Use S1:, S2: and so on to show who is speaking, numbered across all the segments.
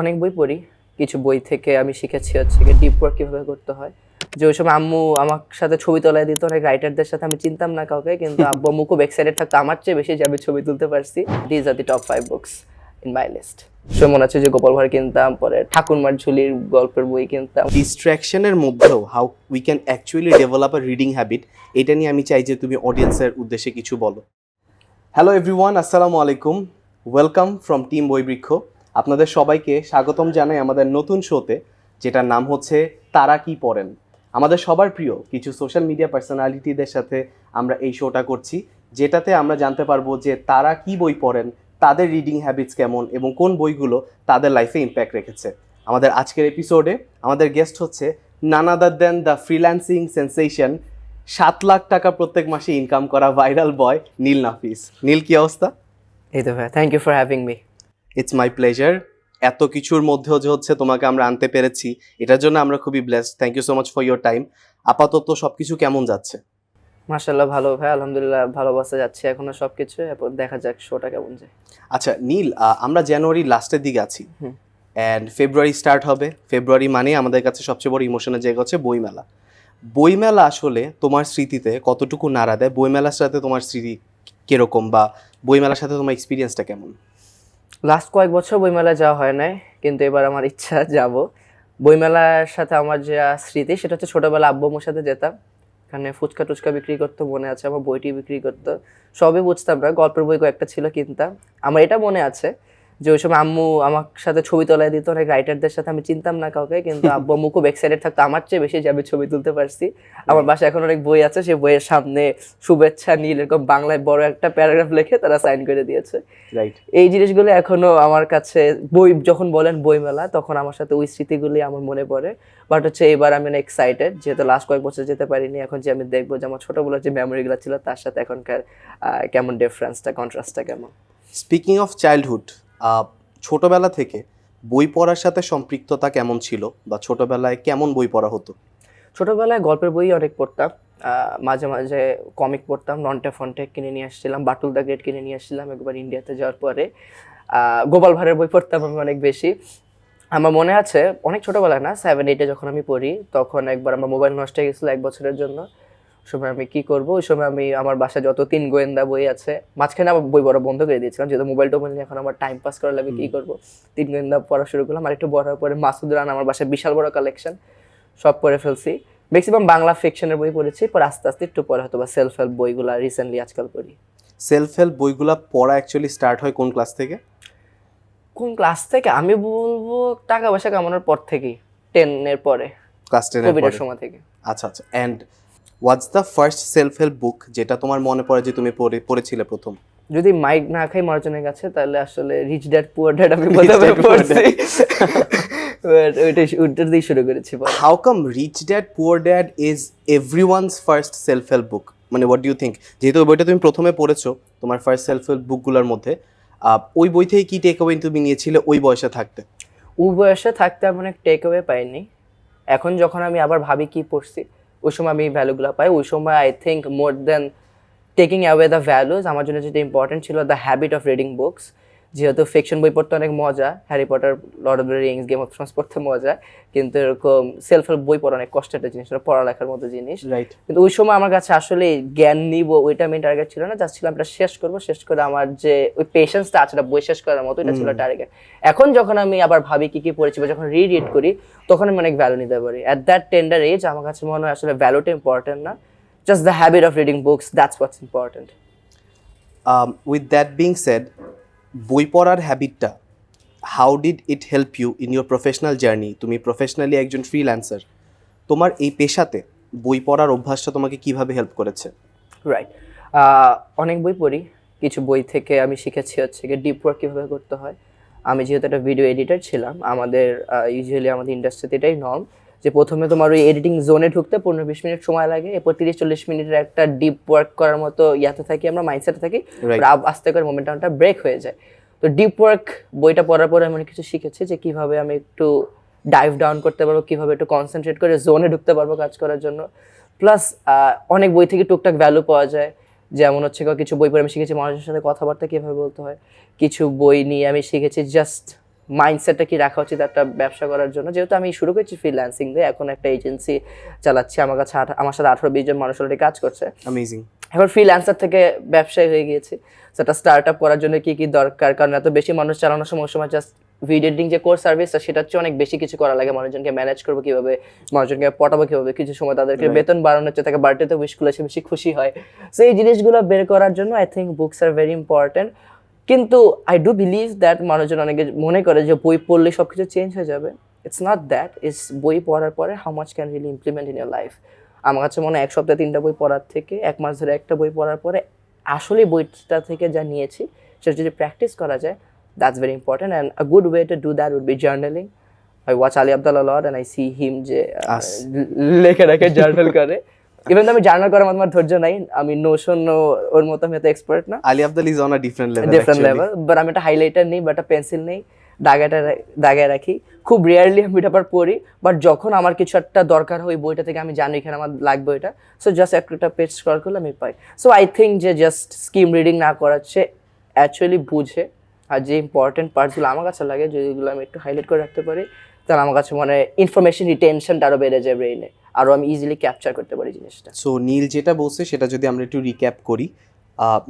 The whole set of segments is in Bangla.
S1: অনেক বই পড়ি। কিছু বই থেকে আমি শিখেছি হচ্ছে ডিপ ওয়ার্ক কীভাবে করতে হয়। যে ওই সময় আম্মু আমার সাথে ছবি তোলায় দিত অনেক রাইটারদের সাথে আমি চিনতাম না কাউকে কিন্তু আব্বু আম্মু খুব এক্সাইটেড থাকতো। আমার চেয়ে বেশি যে আমি ছবি তুলতে পারছি these are the top five books in my list সে মনে আছে যে গোপাল ভাঁড় কিনতাম পরে ঠাকুরমার ঝুলির গল্পের বই কিনতাম।
S2: ডিস্ট্র্যাকশনের মধ্যেও how we can actually develop a reading habit এটা নিয়ে আমি চাই যে তুমি অডিয়েন্সের উদ্দেশ্যে কিছু বলো। হ্যালো এভরিওয়ান আসসালামু আলাইকুম। ওয়েলকাম ফ্রম টিম বইবৃক্ষ আপনাদের সবাইকে স্বাগতম জানাই আমাদের নতুন শোতে, যেটার নাম হচ্ছে তারা কি পড়েন। আমাদের সবার প্রিয় কিছু সোশ্যাল মিডিয়া পার্সোনালিটিদের সাথে আমরা এই শোটা করছি, যেটাতে আমরা জানতে পারব যে তারা কি বই পড়েন, তাদের রিডিং হ্যাবিটস কেমন এবং কোন বইগুলো তাদের লাইফে ইম্প্যাক্ট রেখেছে। আমাদের আজকের এপিসোডে আমাদের গেস্ট হচ্ছে none other than the freelancing sensation সাত লাখ টাকা প্রত্যেক মাসে ইনকাম করা ভাইরাল বয় নীল নাফিস। নীল, কি অবস্থা?
S1: এই তো ভাই thank you for having me
S2: it's my pleasure এত কিছুর মধ্যেও যে হচ্ছে তোমাকে আমরা আনতে পেরেছি এটার জন্য আমরা খুবই blessed thank you so much for your time আপাতত সব কিছু কেমন যাচ্ছে?
S1: মাশাল্লাহ ভালো ভাই আলহামদুলিল্লাহ ভালো অবস্থা যাচ্ছে। এখনও সব কিছু দেখা যাক শোটা কেমন যায়।
S2: আচ্ছা নীল আমরা জানুয়ারি লাস্টের দিকে আছি। অ্যান্ড ফেব্রুয়ারি স্টার্ট হবে। ফেব্রুয়ারি মানে আমাদের কাছে সবচেয়ে বড় ইমোশনের জায়গা হচ্ছে বইমেলা। বইমেলা আসলে তোমার স্মৃতিতে কতটুকু নাড়া দেয়? বইমেলার সাথে তোমার স্মৃতি কীরকম? বা বইমেলার সাথে তোমার এক্সপিরিয়েন্সটা কেমন?
S1: লাস্ট কয়েক বছর বইমেলায় যাওয়া হয় নাই, কিন্তু এবার আমার ইচ্ছা যাব। বইমেলার সাথে আমার যে স্মৃতি, সেটা হচ্ছে ছোটোবেলা আব্বু আম্মুর সাথে যেতাম। এখানে ফুচকা টুচকা বিক্রি করতো, মনে আছে, আমার বইটি বিক্রি করতো। সবই বুঝতাম না, গল্পের বই কয়েকটা ছিল কিনতাম। আমার এটা মনে আছে যে ওই সময় আম্মু আমার সাথে ছবি তোলায় দিত অনেক রাইটারদের সাথে আমি চিনতাম না কাউকে কিন্তু আব্বু আম্মু খুব এক্সাইটেড থাকতো। আমার চেয়ে বেশি যে আমি ছবি তুলতে পারছি। আমার বাসায় এখন অনেক বই আছে সেই বইয়ের সামনে শুভেচ্ছা নীল এরকম বাংলায় বড় একটা প্যারাগ্রাফ লিখে তারা সাইন করে দিয়েছে।
S2: রাইট
S1: এই জিনিসগুলো এখনও আমার কাছে বই যখন বলেন বইমেলা তখন আমার সাথে ওই স্মৃতিগুলি আমার মনে পড়ে। বাট হচ্ছে এবার আমি অনেক এক্সাইটেড যেহেতু লাস্ট কয়েক বছর যেতে পারিনি এখন যে আমি দেখব যে আমার ছোটবেলার যে মেমোরিগুলো ছিল তার সাথে এখনকার কেমন ডিফারেন্সটা কন্ট্রাস্টটা কেমন।
S2: স্পিকিং অফ চাইল্ডহুড ছোটবেলা থেকে বই পড়ার সাথে সম্পৃক্ততা কেমন ছিল বা ছোটবেলায় কেমন বই পড়া হতো?
S1: ছোটবেলায় গল্পের বই অনেক পড়তাম। মাঝে মাঝে কমিক পড়তাম নন্টে ফন্টে কিনে নিয়ে আসছিলাম, বাটুল দ্য গ্রেট কিনে নিয়ে আসছিলাম একবার ইন্ডিয়াতে যাওয়ার পরে। গোপাল ভাঁড়ের বই পড়তাম আমি অনেক বেশি। আমার মনে আছে, অনেক ছোটবেলায় না সেভেন এইটে যখন আমি পড়ি, তখন একবার আমার মোবাইল নষ্ট হয়ে গেছিল এক বছরের জন্য। সময় আমি কি করব? ওই সময় আমি আমার বাসায় যত তিন গোয়েন্দা বই আছে মাঝখানে আমার বই বড় বন্ধ করে দিয়েছিলাম যেহেতু মোবাইল টোবাইল এখন আমার টাইম পাস করার লাগে কি করব? তিন গোয়েন্দা পড়া শুরু করলাম আর একটু বড় পরে মাসুদ রান আমার বাসায় বিশাল বড় কালেকশন সব পড়ে ফেলছি। ম্যাক্সিমাম বাংলা ফিকশনের বই পড়েছি পরে আস্তে আস্তে একটু পরে হয়তো বা সেলফ হেল্প বইগুলা রিসেন্টলি আজকাল পড়ি।
S2: সেলফ হেল্প বইগুলা পড়া অ্যাকচুয়ালি স্টার্ট হয় কোন ক্লাস থেকে?
S1: কোন ক্লাস থেকে? আমি বলব টাকা পয়সা কামানোর পর থেকেই টেনের পরে
S2: ক্লাস টেনের
S1: কোভিডের সময় থেকে।
S2: আচ্ছা আচ্ছা and what's the first self help book যেটা তোমার মনে পড়ে যে তুমি পড়ে পড়েছিলে প্রথম?
S1: যদি মাইক না খাই মার্জনের কাছে তাহলে আসলে রিচ ড্যাড পুয়ার ড্যাড আমি পড়ছি। But ওইটাই ওইটা দিয়ে শুরু করেছি
S2: how come Rich Dad Poor Dad is everyone's first self help book মানে হোয়াট ইউ থিঙ্ক যেহেতু বইটা তুমি প্রথমে পড়েছো তোমার ফার্স্ট সেলফ হেল্প বুকগুলোর মধ্যে ওই বই থেকে কি টেক অ্যাওয়ে তুমি নিয়েছিলে ওই বয়সে থাকতে?
S1: ওই বয়সে থাকতে আমি অনেক টেক অ্যাওয়ে পাইনি। এখন যখন আমি আবার ভাবি কি পড়ছি ওই সময় আমি ভ্যালুগুলো পাই। ওই সময় I think more than taking away the values আমার জন্য যেটা ইম্পর্টেন্ট ছিল the habit of reading books যেহেতু ফিকশন বই পড়তে অনেক মজা Harry Potter Lord of the Rings Game of Thrones পড়তে মজা কিন্তু এরকম সেলফ হেল্প বই পড়া অনেক কষ্টের একটা জিনিস পড়ালেখার মতো জিনিস।
S2: রাইট
S1: কিন্তু ওই সময় আমার কাছে আসলে জ্ঞান নিব ওইটা মেন টার্গেট ছিল না ছিল আমরা শেষ করব শেষ করে আমার যে ওই পেশেন্সটা আছে বই শেষ করার মতো এটা ছিল টার্গেট এখন যখন আমি আবার ভাবি কি কি পড়েছি বা যখন রিড করি তখন আমি অনেক ভ্যালু নিতে পারি। অ্যাট দ্যাট টেন্ডার এজ আমার কাছে মনে হয় আসলে ভ্যালুটা ইম্পর্টেন্ট না just the habit of reading books that's what's important
S2: with that being said বই পড়ার হ্যাবিটটা how did it help you in your professional journey তুমি প্রফেশনালি একজন ফ্রিল্যান্সার তোমার এই পেশাতে বই পড়ার অভ্যাসটা তোমাকে কীভাবে হেল্প করেছে?
S1: রাইট অনেক বই পড়ি কিছু বই থেকে আমি শিখেছি হচ্ছে কি ডিপ ওয়ার্ক কীভাবে করতে হয়। আমি যেহেতু একটা ভিডিও এডিটর ছিলাম আমাদের ইউজুয়ালি আমাদের ইন্ডাস্ট্রিতে এটাই নর্ম যে প্রথমে তোমার ওই এডিটিং জোনে ঢুকতে পনেরো বিশ মিনিট সময় লাগে এরপর তিরিশ চল্লিশ মিনিটের একটা ডিপ ওয়ার্ক করার মতো ইয়াতে থাকি আমরা মাইন্ডসেটে থাকি আস্তে করে মোমেন্টামটা ব্রেক হয়ে যায়। তো ডিপ ওয়ার্ক বইটা পড়ার পরে আমি অনেক কিছু শিখেছি যে কীভাবে আমি একটু ডাইভ ডাউন করতে পারব, কীভাবে একটু কনসেন্ট্রেট করে জোনে ঢুকতে পারব কাজ করার জন্য। প্লাস অনেক বই থেকে টুকটাক ভ্যালু পাওয়া যায়। যেমন হচ্ছে কিছু বই পড়ে আমি শিখেছি মানুষের সাথে কথাবার্তা কীভাবে বলতে হয়। কিছু বই নিয়ে আমি শিখেছি জাস্ট মাইন্ডসেটটা কি রাখা উচিত একটা ব্যবসা করার জন্য? যেহেতু আমি শুরু করেছি ফ্রিল্যান্সিং দিয়ে এখন একটা এজেন্সি চালাচ্ছি। আমার কাছে আমার সাথে আঠারো বিশ জন মানুষ অলরেডি কাজ করছে।
S2: অ্যামেজিং
S1: এবার ফ্রিল্যান্সার থেকে ব্যবসায়ী হয়ে গিয়েছি। সেটা স্টার্ট আপ করার জন্য কি কি দরকার? কারণ এত বেশি মানুষ চালানোর সময় সময় জাস্ট ভিডিও এডিটিং যে কোর্স সার্ভিসটা সেটা হচ্ছে অনেক বেশি কিছু করা লাগে। মানুষজনকে ম্যানেজ করব কীভাবে? মানুষজনকে পটাবো কীভাবে? কিছু সময় তাদেরকে বেতন বাড়ানোর হচ্ছে তাকে বাড়িতে উইশ করলে সে বেশি খুশি হয়। সো এই জিনিসগুলো বের করার জন্য I think books are very important কিন্তু আই ডু বিলিভ দ্যাট মানুষজন অনেকে মনে করে যে বই পড়লে সব কিছু চেঞ্জ হয়ে যাবে। ইটস নট দ্যাট ইটস বই পড়ার পরে how much can really implement in your life আমার কাছে মনে হয় এক সপ্তাহে তিনটা বই পড়ার থেকে এক মাস ধরে একটা বই পড়ার পরে আসলে বইটা থেকে যা নিয়েছি সেটা যদি প্র্যাকটিস করা যায় that's very important and a good way to do that would be journaling I watch Ali Abdaal a lot and I see him যে। লেখে রেখে জার্নাল করে। ইভেন আমি জার্নাল করার মতো আমার ধৈর্য নাই আমি নোশন ওর মতো আমি এত এক্সপার্ট না।
S2: Ali Abdaal is on a different level
S1: different level but আমি একটা হাইলাইটার নেই বা একটা পেন্সিল নেই দাগাটা দাগায় রাখি। খুব রেয়ারলি আমি এটা পড়ি বাট যখন আমার কিছু একটা দরকার হয় বইটা থেকে আমি জানি এখানে আমার লাগবে এটা সো জাস্ট একটা পেজ স্ক্রল করলে আমি পাই। সো আই থিঙ্ক যে জাস্ট স্কিম রিডিং না করাচ্ছে অ্যাকচুয়ালি বুঝে আর যে ইম্পর্টেন্ট পার্টসগুলো আমার কাছে লাগে যেগুলো আমি একটু হাইলাইট করে রাখতে পারি তাহলে আমার কাছে মানে ইনফরমেশন রিটেনশনটা আরও বেড়ে যায় ব্রেইনে আরও আমি ইজিলি ক্যাপচার করতে পারি জিনিসটা।
S2: সো নীল যেটা বলছে, সেটা যদি আমরা একটু রিক্যাপ করি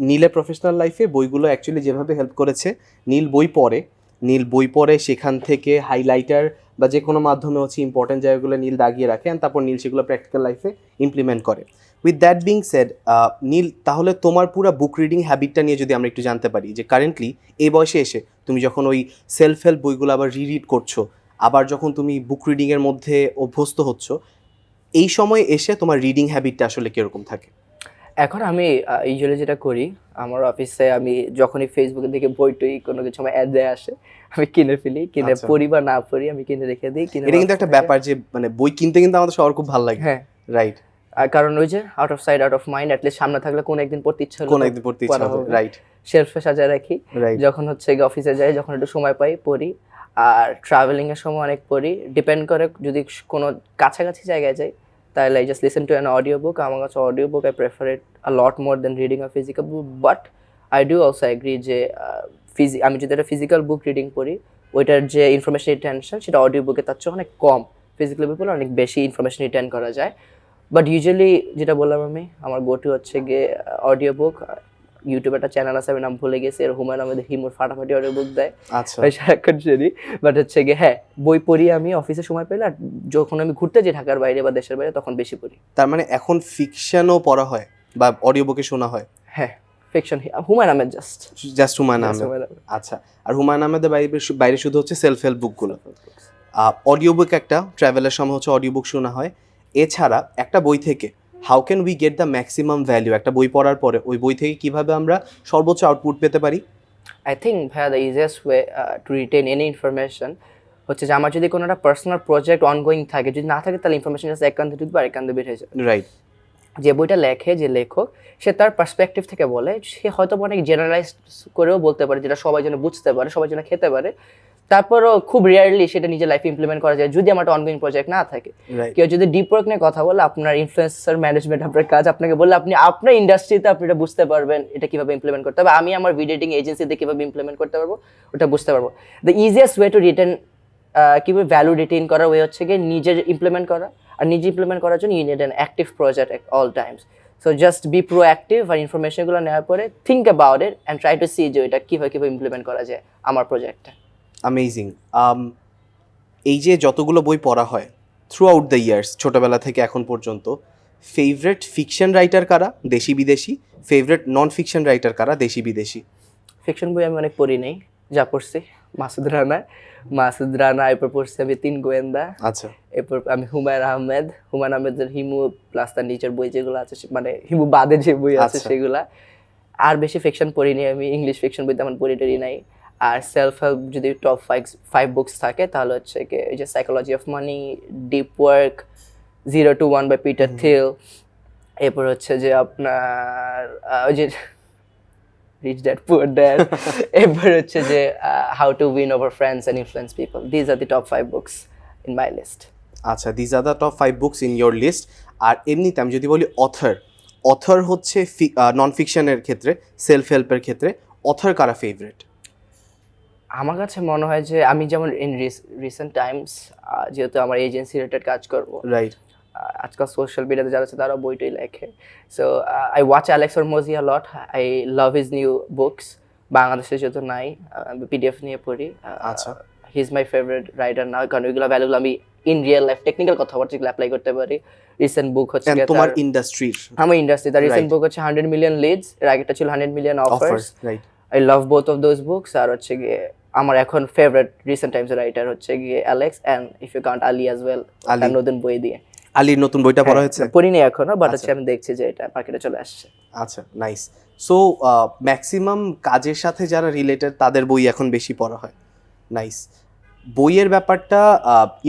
S2: নীলের প্রফেশনাল লাইফে বইগুলো অ্যাকচুয়ালি যেভাবে হেল্প করেছে, নীল বই পড়ে। নীল বই পড়ে, সেখান থেকে হাইলাইটার বা যে কোনো মাধ্যমে হচ্ছে ইম্পর্টেন্ট জায়গাগুলো নীল দাগিয়ে রাখে and তারপর নীল সেগুলো প্র্যাকটিক্যাল লাইফে ইমপ্লিমেন্ট করে। With that being said Neel, তাহলে তোমার পুরো বুক রিডিং হ্যাবিটটা নিয়ে যদি আমরা একটু জানতে পারি, যে কারেন্টলি এই বয়সে এসে তুমি যখন ওই সেলফ হেল্প বইগুলো আবার রিরিড করছ, আবার যখন তুমি বুক রিডিংয়ের মধ্যে অভ্যস্ত হচ্ছ এই সময় এসে তোমার রিডিং হ্যাবিটটা আসলে কীরকম থাকে?
S1: এখন আমি ইউজুয়ালি যেটা করি আমার অফিসে আমি যখনই ফেসবুকে দেখে বই টই কোনো কিছু আমার অ্যাড দেয় আসে আমি কিনে ফেলি। কিনে
S2: আচ্ছা।
S1: পড়ি বা না পড়ি আমি কিনে রেখে দিই কিনে
S2: এটা কিন্তু একটা ব্যাপার যে মানে বই কিনতে কিন্তু আমাদের সবার খুব ভালো লাগে।
S1: হ্যাঁ।
S2: রাইট
S1: কারণ ওই যে out of sight out of mind at least সামনে থাকলে কোন একদিন পড়তে ইচ্ছা
S2: কোন একদিন পড়তে ইচ্ছা হবে। রাইট
S1: শেলফে সাজায় রাখি। যখন হচ্ছে গিয়ে অফিসে যাই যখন একটু সময় পাই পড়ি। আর ট্রাভেলিং এর সময় অনেক পড়ি। ডিপেন্ড করে যদি কোনো কাছাকাছি জায়গায় যাই তাহলে just listen to an audio book আমার কাছে audio book I prefer it a lot more than reading a physical book but I do also agree যে ফিজি আমি যদি একটা ফিজিক্যাল বুক রিডিং করি ওইটার যে ইনফরমেশন রিটেনশন সেটা অডিও বুকে তার চেয়ে অনেক কম। ফিজিক্যাল বুক অনেক বেশি ইনফরমেশন রিটেন করা যায়। বাট ইউজুয়ালি যেটা বললাম আমি, আমার গোটি হচ্ছে গিয়ে অডিও বুক ইউটিউবে একটা চ্যানেল আছে আমি নাম ভুলে গেছি আর হুমায়ুন আমাদের হিমুর ফাটাফাটি অডিও বুক দেয়।
S2: আচ্ছা।
S1: সারাক্ষণ শুনি বাট হচ্ছে গিয়ে হ্যাঁ বই পড়ি আমি অফিসে সময় পেলে আর যখন আমি ঘুরতে যাই ঢাকার বাইরে বা দেশের বাইরে তখন বেশি পড়ি।
S2: তার মানে এখন ফিকশনও পড়া হয় বা অডিও বুকে শোনা হয়?
S1: হ্যাঁ fiction Humayun Ahmed just
S2: just Humayun Ahmed. আচ্ছা আর হুমায়ুন আহমেদের বাইরে বাইরে শুধু হচ্ছে সেলফ হেল্প বুকগুলো অডিও বুক একটা ট্রাভেলের সময় হচ্ছে অডিও বুক শোনা হয়। এছাড়া একটা বই থেকে how can we get the maximum value একটা বই পড়ার পরে ওই বই থেকে কীভাবে আমরা সর্বোচ্চ আউটপুট পেতে পারি?
S1: আই থিঙ্ক ভাইয়া the easiest way to retain any information হচ্ছে যে আমার যদি কোনো একটা পার্সোনাল প্রজেক্ট অনগোয়িং থাকে যদি না থাকে তাহলে ইনফরমেশন জাস্ট এক কান্দে ঢুকবে আর এক কান্দে বের হয়ে যাবে।
S2: রাইট
S1: যে বইটা লেখে যে লেখক সে তার পার্সপেক্টিভ থেকে বলে সে হয়তো অনেক জেনারেলাইজ করেও বলতে পারে যেটা সবাই যেন বুঝতে পারে সবাই যেন খেতে পারে। তারপরও খুব রেয়ারলি সেটা নিজের লাইফে ইমপ্লিমেন্ট করা যায় যদি আমার অনগোয়িং প্রজেক্ট না থাকে। কেউ যদি ডিপ ওয়ার্ক নিয়ে কথা বলে আপনার ইনফ্লুয়েন্সার ম্যানেজমেন্ট আপনার কাজ আপনাকে বললে আপনি আপনার ইন্ডাস্ট্রিতে আপনি এটা বুঝতে পারবেন এটা কীভাবে ইমপ্লিমেন্ট করতে হবে। আমি আমার ভিডিও এডিটিং এজেন্সিতে কীভাবে ইমপ্লিমেন্ট করতে পারব ওটা বুঝতে পারব। The easiest way to retain কীভাবে ভ্যালু রিটেন করার ওয়ে হচ্ছে গিয়ে নিজের ইমপ্লিমেন্ট করা। আর নিজে ইমপ্লিমেন্ট করার জন্য you need an active project all times so just be proactive আর ইনফরমেশনগুলো নেওয়ার পরে think about it and try to see যে এটা কীভাবে কীভাবে ইমপ্লিমেন্ট করা যায় আমার প্রজেক্টটা
S2: অ্যামেজিং Um, এই যে যতগুলো বই পড়া হয় থ্রু আউট দ্য ইয়ার্স ছোটবেলা থেকে এখন পর্যন্ত ফেভারেট ফিকশন রাইটার কারা? দেশি বিদেশি? ফেভারেট নন ফিকশন রাইটার কারা? দেশি বিদেশি?
S1: ফিকশন বই আমি অনেক পড়ি নেই। যা পড়ছি মাসুদ রানা। মাসুদ রানা এরপর পড়ছি আমি তিন গোয়েন্দা।
S2: আচ্ছা।
S1: এরপর আমি হুমায়ুন আহমেদ। হুমায়ুন আহমেদের হিমু প্লাস তার নিচের বই যেগুলো আছে মানে হিমু বাদে যে বই আছে
S2: আচ্ছা।
S1: সেগুলা। আর বেশি ফিকশন পড়িনি আমি ইংলিশ ফিকশন বই তেমন পড়ি টড়ি নাই। আর সেলফ হেল্প যদি টপ ফাইভ ফাইভ বুকস থাকে তাহলে হচ্ছে কি ওই যে psychology of money deep work zero to one by Peter Thiel এরপর হচ্ছে যে আপনার ওই যে রিচ ড্যাড পুয়ার ড্যাড এরপর হচ্ছে যে how to win over friends and influence people these are the top five books in my list
S2: আচ্ছা these are the top five books in your list আর এমনিতে আমি যদি বলি অথর অথর হচ্ছে নন ফিকশনের ক্ষেত্রে সেলফ হেল্পের ক্ষেত্রে অথর কারা ফেভারেট
S1: আমার কাছে মনে হয় যে আমি যেমন ইন রিসেন্ট টাইমস যেহেতু আমার এজেন্সি রিলেটেড কাজ করব
S2: রাইট
S1: আজকাল সোশ্যাল মিডিয়াতে যারা আছে তারা বইটাই লেখে। So I watch Alex Hormozi lot I love his new books বাংলাদেশে যেহেতু নাই পিডিএফ নিয়ে পড়ি।
S2: আচ্ছা।
S1: He is my favourite writer না কারণ ওইগুলো ভ্যালুগুলো আমি ইন রিয়েল লাইফ টেকনিক্যাল কথাবার্তা যেগুলো অ্যাপ্লাই করতে পারি। রিসেন্ট বুক হচ্ছে
S2: তোমার ইন্ডাস্ট্রি
S1: আমার ইন্ডাস্ট্রি তার রিসেন্ট বুক হচ্ছে হান্ড্রেড মিলিয়ন লিডস এর আগেটা ছিল hundred million offers
S2: right
S1: I love both of those books আর হচ্ছে গিয়ে আমার এখন ফেভারিট রিসেন্ট টাইমস রাইটার হচ্ছে গিয়ে Alex and if you count Ali as well
S2: Ali.
S1: তার নতুন বই দিয়ে।
S2: আলীর নতুন বইটা পড়া হয়েছে?
S1: হ্যাঁ, পড়িনি এখনও বাট
S2: আচ্ছা।
S1: হচ্ছে আমি দেখছি যে এটা মার্কেটে চলে আসছে।
S2: আচ্ছা নাইস সো ম্যাক্সিমাম কাজের সাথে যারা রিলেটেড তাদের বই এখন বেশি পড়া হয়। নাইস বইয়ের ব্যাপারটা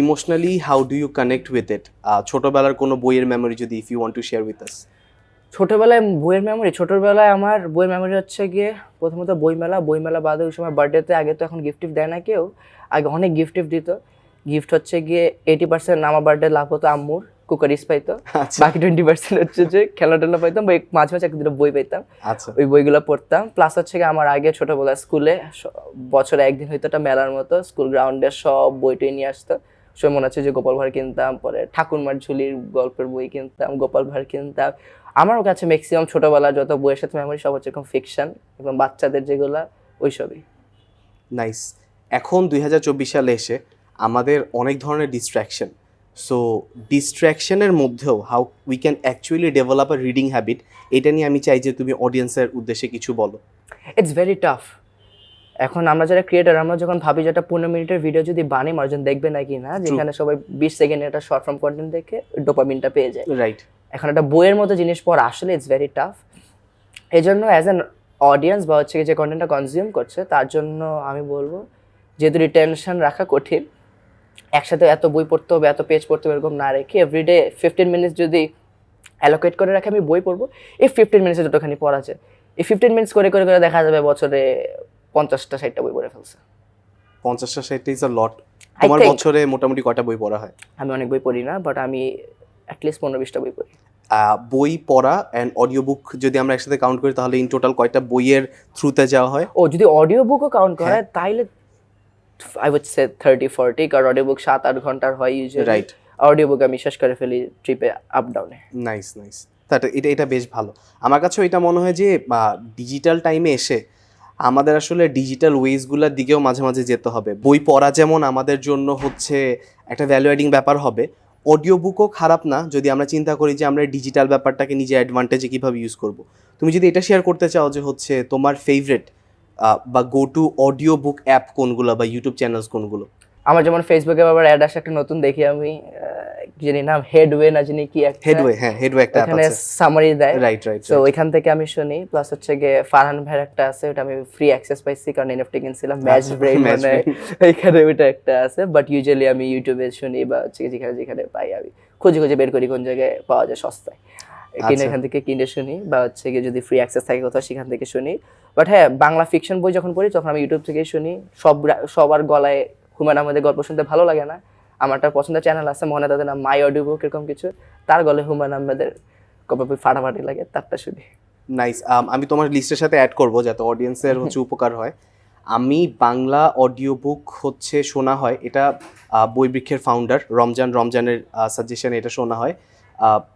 S2: emotionally how do you connect with it ছোটবেলার কোনো বইয়ের মেমোরি যদি if you want to share with us
S1: ছোটবেলায় বইয়ের মেমোরি ছোটবেলায় আমার বইয়ের মেমোরি হচ্ছে গিয়ে প্রথমত বইমেলা। বইমেলা বাদে ওই সময় বার্থডেতে আগে তো এখন গিফট টিফট দেয় না কেউ। আগে অনেক গিফট টিফট দিত। গিফট হচ্ছে গিয়ে এইটি পার্সেন্ট আমার বার্থডে লাভ হতো আম্মুর কুকারিস পাইতো।
S2: আচ্ছা।
S1: বাকি টোয়েন্টি পার্সেন্ট হচ্ছে যে খেলা টেলা পাইতাম বা এক- মাঝে মাঝে এক দুটো বই পাইতাম।
S2: আচ্ছা।
S1: ওই বইগুলো পড়তাম। প্লাস হচ্ছে গিয়ে আমার আগে ছোটবেলা স্কুলে বছরে একদিন হয়তো একটা মেলার মতো। স্কুল গ্রাউন্ডে সব বইটই নিয়ে আসতো। সে মনে হচ্ছে যে গোপাল ভাঁড় কিনতাম পরে ঠাকুরমার ঝুলির গল্পের বই কিনতাম গোপাল ভাঁড় কিনতাম। আমার কাছে ম্যাক্সিমাম ছোটবেলার যত বইয়ের সাথে মেমোরি সব হচ্ছে এরকম ফিকশন এবং বাচ্চাদের যেগুলা ওইসবই
S2: নাইস এখন দু হাজার চব্বিশ সালে এসে আমাদের অনেক ধরনের ডিস্ট্র্যাকশন সো ডিস্ট্র্যাকশনের মধ্যেও how we can actually develop a reading habit এটা নিয়ে আমি চাই যে তুমি অডিয়েন্সের উদ্দেশ্যে কিছু বলো।
S1: ইটস ভেরি টাফ এখন আমরা যারা ক্রিয়েটার আমরা যখন ভাবি যে একটা পনেরো মিনিটের ভিডিও যদি বানি মানুষজন দেখবে নাকি না? যেখানে সবাই বিশ সেকেন্ডের একটা শর্ট ফর্ম কন্টেন্ট দেখে ডোপামিনটা পেয়ে যায়।
S2: রাইট
S1: এখন একটা বইয়ের মতো জিনিস পড়া আসলে ইটস ভেরি টাফ এই জন্য অ্যাজ অ্যান অডিয়েন্স বা হচ্ছে যে কন্টেন্টটা কনজিউম করছে তার জন্য আমি বলব যেহেতু রিটেনশন রাখা কঠিন একসাথে এত বই পড়তে হবে এত পেজ পড়তে হবে এরকম না রেখে এভরিডে ফিফটিন মিনিটস যদি অ্যালোকেট করে রাখে আমি বই পড়ব এই ফিফটিন মিনিটসে যতখানি পড়া যায়। এই ফিফটিন মিনিটস করে করে করে দেখা যাবে বছরে পঞ্চাশটা ষাটটা বই পড়ে ফেলছে।
S2: পঞ্চাশটা ষাটটা ইজ আ লট
S1: I
S2: তোমার বছরে মোটামুটি কয়টা বই পড়া হয়?
S1: আমি অনেক বই পড়ি না বাট আমি অ্যাটলিস্ট পনেরো বিশটা বই পড়ি।
S2: বই পড়া অ্যান্ড অডিও বুক যদি আমরা একসাথে কাউন্ট করি তাহলে ইন টোটাল কয়টা বইয়ের থ্রুতে যাওয়া হয়?
S1: ও যদি অডিও বুকও কাউন্ট করা
S2: হয়।
S1: তাইলে I would say thirty forty কারণ অডিও বুক সাত আট ঘণ্টার হয় ইউজুয়ালি
S2: রাইট
S1: অডিও বুক আমি শেষ করে ফেলি ট্রিপে আপ ডাউনে
S2: নাইস নাইস এটা এটা এটা বেশ ভালো। আমার কাছেও এটা মনে হয় যে ডিজিটাল টাইমে এসে আমাদের আসলে ডিজিটাল ওয়েজগুলোর দিকেও মাঝে মাঝে যেতে হবে। বই পড়া যেমন আমাদের জন্য হচ্ছে একটা ভ্যালু অ্যাডিং ব্যাপার হবে অডিও বুকও খারাপ না, যদি আমরা চিন্তা করি যে আমরা ডিজিটাল ব্যাপারটাকে নিজে অ্যাডভান্টেজে কীভাবে ইউজ করব। তুমি যদি এটা শেয়ার করতে চাও যে হচ্ছে তোমার ফেভারেট বা go to audio book app কোনগুলো বা ইউটিউব চ্যানেলস কোনগুলো
S1: আমার যেমন ফেসবুকে আবার অ্যাড আসে একটা নতুন দেখি আমি জানি নাম হেডওয়ে না জানি কি একটা।
S2: হেডওয়ে হ্যাঁ হেডওয়ে একটা
S1: এখানে
S2: আছে।
S1: সামারি দেয়।
S2: রাইট রাইট
S1: তো ওইখান থেকে আমি শুনি প্লাস হচ্ছে গিয়ে ফারহান ভাইয়ের একটা আছে ওটা আমি ফ্রি অ্যাক্সেস পাইছি কারণ এনএফটি কিনছিলাম। ম্যাচ
S2: আচ্ছা,
S1: ব্রেক মানে এখানে ওইটা একটা আছে বাট ইউজুয়ালি আমি ইউটিউবে শুনি বা হচ্ছে যেখানে যেখানে পাই আমি। খুঁজে খুঁজে বের করি কোন জায়গায় পাওয়া যায় সস্তায়। কিনে
S2: আচ্ছা।
S1: এখান থেকে কিনে শুনি বা হচ্ছে গিয়ে যদি ফ্রি অ্যাক্সেস থাকে কোথাও সেখান থেকে শুনি। বাট হ্যাঁ বাংলা ফিকশন বই যখন পড়ি তখন আমি ইউটিউব থেকেই শুনি। সব সবার গলায় হুমায়ুন আহমেদের গল্প শুনতে ভালো লাগে না। আমার একটা পছন্দের চ্যানেল আছে মনে তাদের নাম মাই অডিও বুক এরকম কিছু। তার গলে হুমায়ুন আহমেদের গল্প ফাটাফাটি লাগে তারটা শুনি।
S2: নাইস আমি তোমার লিস্টের সাথে অ্যাড করব যাতে অডিয়েন্সের হচ্ছে উপকার হয়। আমি বাংলা অডিও বুক হচ্ছে শোনা হয় এটা আহ, বইবৃক্ষের ফাউন্ডার রমজান রমজানের সাজেশন এটা শোনা হয়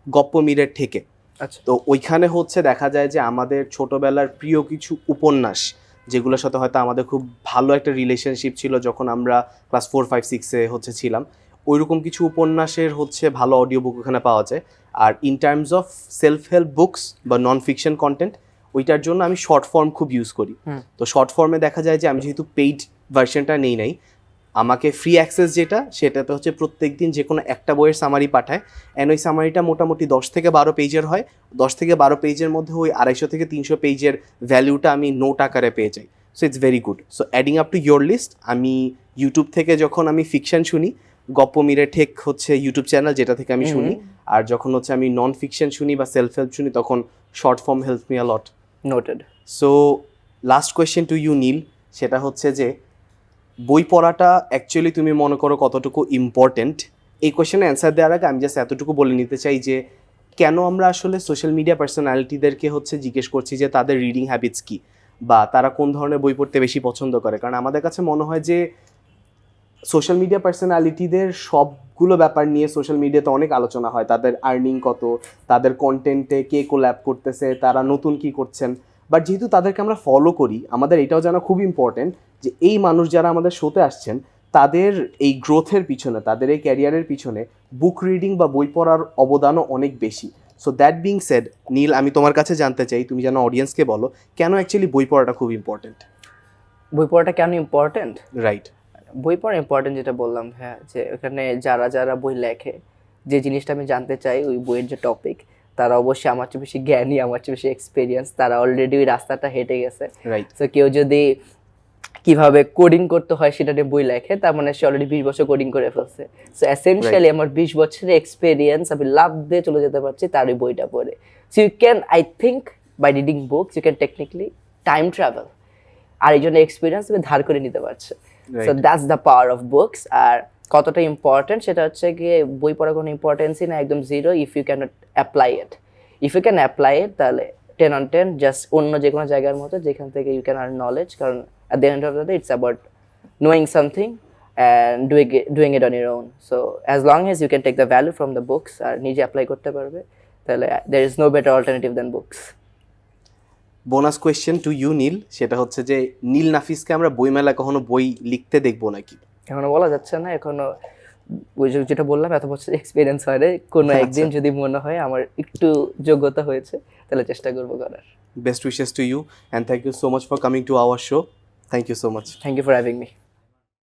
S2: গপ্প মীরের থেকে
S1: আচ্ছা।
S2: তো ওইখানে হচ্ছে দেখা যায় যে আমাদের ছোটবেলার প্রিয় কিছু উপন্যাস যেগুলোর সাথে হয়তো আমাদের খুব ভালো একটা রিলেশনশিপ ছিল যখন আমরা ক্লাস ফোর ফাইভ সিক্সে হচ্ছে ছিলাম। ওইরকম কিছু উপন্যাসের হচ্ছে ভালো অডিও বুক ওখানে পাওয়া যায়। আর in terms of self help books বা নন ফিকশন কন্টেন্ট ওইটার জন্য আমি শর্ট ফর্ম খুব ইউজ করি। তো শর্ট ফর্মে দেখা যায় যে আমি যেহেতু পেইড ভার্সনটা নেই নাই আমাকে ফ্রি অ্যাক্সেস যেটা সেটাতে হচ্ছে প্রত্যেক দিন যে কোনো একটা বইয়ের সামারি পাঠায়। অ্যান্ড ওই সামারিটা মোটামুটি দশ থেকে বারো পেজের হয়। দশ থেকে বারো পেজের মধ্যে ওই আড়াইশো থেকে তিনশো পেজের ভ্যালুটা আমি নোট আকারে পেয়ে যাই। So it's very good so adding up to your list আমি ইউটিউব থেকে যখন আমি ফিকশন শুনি গপ্প মিরে ঠেক হচ্ছে ইউটিউব চ্যানেল যেটা থেকে আমি শুনি আর যখন হচ্ছে আমি নন ফিকশন শুনি বা সেলফ হেল্প শুনি তখন short form help me lot
S1: noted
S2: so last question to you Neel সেটা হচ্ছে যে বই পড়াটা অ্যাকচুয়ালি তুমি মনে করো কতটুকু ইম্পর্টেন্ট এই কোয়েশ্চেনে অ্যান্সার দেওয়ার আগে আমি জাস্ট এতটুকু বলে নিতে চাই যে, কেন আমরা আসলে সোশ্যাল মিডিয়া পার্সোনালিটিদেরকে হচ্ছে জিজ্ঞেস করছি যে তাদের রিডিং হ্যাবিটস কী? বা তারা কোন ধরনের বই পড়তে বেশি পছন্দ করে? কারণ আমাদের কাছে মনে হয় যে সোশ্যাল মিডিয়া পার্সোনালিটিদের সবগুলো ব্যাপার নিয়ে সোশ্যাল মিডিয়াতে অনেক আলোচনা হয়। তাদের আর্নিং কত? তাদের কন্টেন্টে কে কোল্যাপ করতেছে? তারা নতুন কি করছেন? বাট যেহেতু তাদেরকে আমরা ফলো করি আমাদের এটাও জানা খুব ইম্পর্টেন্ট যে এই মানুষ যারা আমাদের শোতে আসছেন তাদের এই গ্রোথের পিছনে তাদের এই ক্যারিয়ারের পিছনে বুক রিডিং বা বই পড়ার অবদানও অনেক বেশি। So that being said Neel আমি তোমার কাছে জানতে চাই তুমি যেন অডিয়েন্সকে বলো কেন অ্যাকচুয়ালি বই পড়াটা খুব ইম্পর্টেন্ট
S1: বই পড়াটা কেন ইম্পর্টেন্ট
S2: রাইট
S1: বই পড়া ইম্পর্টেন্ট যেটা বললাম হ্যাঁ যে ওখানে যারা যারা বই লেখে যে জিনিসটা আমি জানতে চাই ওই বইয়ের যে টপিক তারা অবশ্যই আমার চেয়ে বেশি জ্ঞানী আমার চেয়ে বেশি এক্সপিরিয়েন্স তারা অলরেডি ওই রাস্তাটা হেঁটে গেছে। তো কেউ যদি কীভাবে কোডিং করতে হয় সেটা নিয়ে বই লেখে তার মানে সে অলরেডি বিশ বছর কোডিং করে ফেলছে। সো এসেনশিয়ালি আমার বিশ বছরের এক্সপিরিয়েন্স আমি লাভ দিয়ে চলে যেতে পারছি তার ওই বইটা পড়ে। So you can I think by reading books you can technically time travel আর এই জন্য এক্সপিরিয়েন্স তুমি ধার করে নিতে পারছে। So that's the power of books আর কতটা ইম্পর্টেন্ট সেটা হচ্ছে গিয়ে বই পড়ার কোনো ইম্পর্টেন্সই না একদম zero if you can't apply it if you can apply it তাহলে টেন অন টেন জাস্ট অন্য যে কোনো জায়গার মতো যেখান থেকে ইউ ক্যান আর নলেজ কারণ the end of the day it's about knowing something and doing it, doing it on your own. So as long as you can take the value from the books আর নিজে অ্যাপ্লাই করতে পারবে তাহলে there is no better alternative than books
S2: bonus question to you Neel সেটা হচ্ছে যে নীল নাফিসকে আমরা বইমেলা কখনো বই লিখতে দেখব নাকি?
S1: এখনও বলা যাচ্ছে না এখনও ওই যেটা বললাম এত বছর এক্সপিরিয়েন্স হয় নাই। কোনো
S2: আচ্ছা।
S1: একদিন যদি মনে হয় আমার একটু যোগ্যতা হয়েছে তাহলে চেষ্টা করব করার
S2: best wishes to you and thank you so much for coming to our show thank you so much
S1: thank you for having me